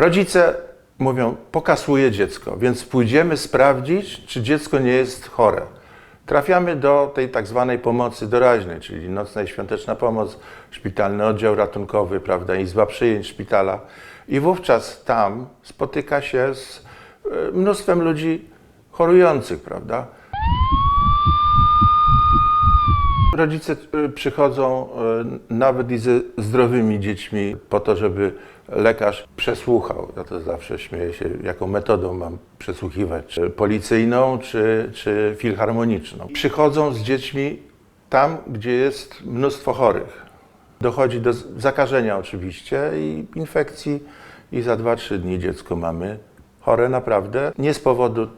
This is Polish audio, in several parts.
Rodzice mówią, pokasuje dziecko, więc pójdziemy sprawdzić, czy dziecko nie jest chore. Trafiamy do tej tak zwanej pomocy doraźnej, czyli nocna i świąteczna pomoc, szpitalny oddział ratunkowy, prawda, izba przyjęć szpitala. I wówczas tam spotyka się z e, mnóstwem ludzi chorujących, prawda. Rodzice y, przychodzą y, nawet i ze zdrowymi dziećmi po to, żeby lekarz przesłuchał. Ja to zawsze śmieję się, jaką metodą mam przesłuchiwać, czy policyjną, czy, czy filharmoniczną. Przychodzą z dziećmi tam, gdzie jest mnóstwo chorych. Dochodzi do zakażenia oczywiście i infekcji i za 2-3 dni dziecko mamy chore naprawdę. Nie z powodu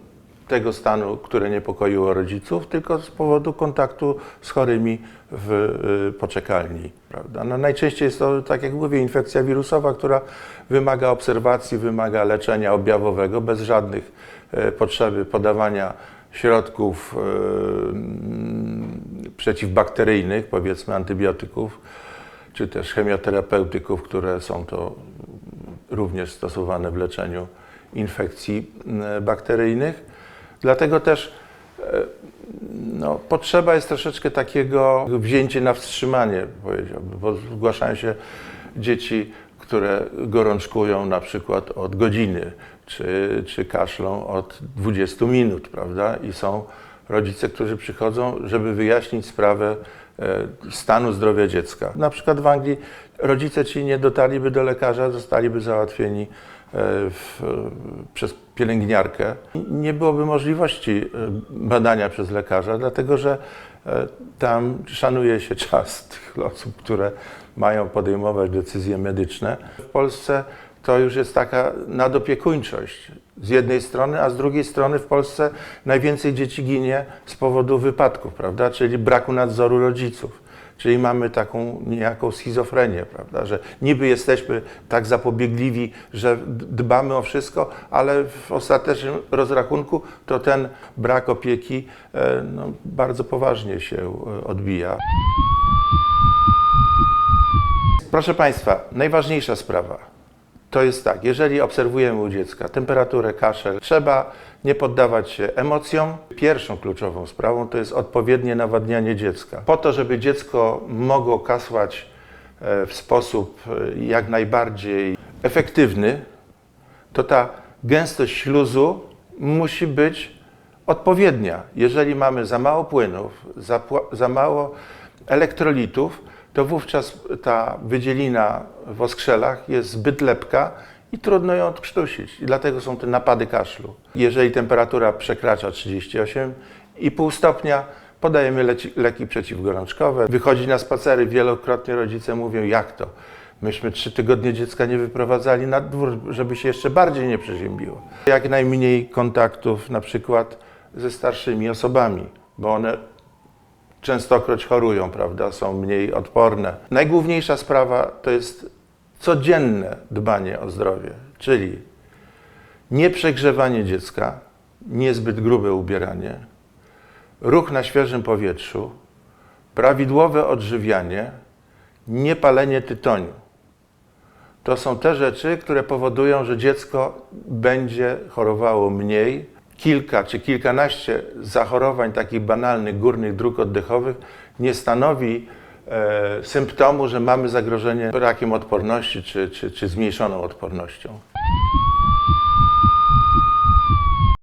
tego stanu, które niepokoiło rodziców, tylko z powodu kontaktu z chorymi w y, poczekalni. Prawda? No, najczęściej jest to, tak jak mówię, infekcja wirusowa, która wymaga obserwacji, wymaga leczenia objawowego bez żadnych e, potrzeby podawania środków e, mm, przeciwbakteryjnych, powiedzmy antybiotyków, czy też chemioterapeutyków, które są to również stosowane w leczeniu infekcji e, bakteryjnych. Dlatego też e, no, potrzeba jest troszeczkę takiego wzięcia na wstrzymanie, powiedziałbym, bo zgłaszają się dzieci, które gorączkują na przykład od godziny, czy, czy kaszlą od 20 minut, prawda? I są rodzice, którzy przychodzą, żeby wyjaśnić sprawę stanu zdrowia dziecka. Na przykład w Anglii rodzice ci nie dotarliby do lekarza, zostaliby załatwieni e, w, przez pielęgniarkę. Nie byłoby możliwości e, badania przez lekarza, dlatego że e, tam szanuje się czas tych osób, które mają podejmować decyzje medyczne. W Polsce to już jest taka nadopiekuńczość z jednej strony, a z drugiej strony w Polsce najwięcej dzieci ginie z powodu wypadków, prawda? Czyli braku nadzoru rodziców. Czyli mamy taką niejaką schizofrenię, prawda? Że niby jesteśmy tak zapobiegliwi, że dbamy o wszystko, ale w ostatecznym rozrachunku to ten brak opieki e, no, bardzo poważnie się e, odbija. Proszę Państwa, najważniejsza sprawa to jest tak, jeżeli obserwujemy u dziecka temperaturę, kaszel, trzeba nie poddawać się emocjom. Pierwszą kluczową sprawą to jest odpowiednie nawadnianie dziecka. Po to, żeby dziecko mogło kasłać e, w sposób e, jak najbardziej efektywny, to ta gęstość śluzu musi być odpowiednia. Jeżeli mamy za mało płynów, za, za mało elektrolitów, to wówczas ta wydzielina w oskrzelach jest zbyt lepka i trudno ją odkrztusić. I dlatego są te napady kaszlu. Jeżeli temperatura przekracza 38,5 stopnia, podajemy leci, leki przeciwgorączkowe. Wychodzi na spacery, wielokrotnie rodzice mówią, jak to? Myśmy trzy tygodnie dziecka nie wyprowadzali na dwór, żeby się jeszcze bardziej nie przeziębiło. Jak najmniej kontaktów na przykład ze starszymi osobami, bo one częstokroć chorują, prawda, są mniej odporne. Najgłówniejsza sprawa to jest codzienne dbanie o zdrowie, czyli nieprzegrzewanie dziecka, niezbyt grube ubieranie, ruch na świeżym powietrzu, prawidłowe odżywianie, niepalenie tytoniu. To są te rzeczy, które powodują, że dziecko będzie chorowało mniej. Kilka czy kilkanaście zachorowań takich banalnych górnych dróg oddechowych nie stanowi e, symptomu, że mamy zagrożenie brakiem odporności czy, czy, czy zmniejszoną odpornością.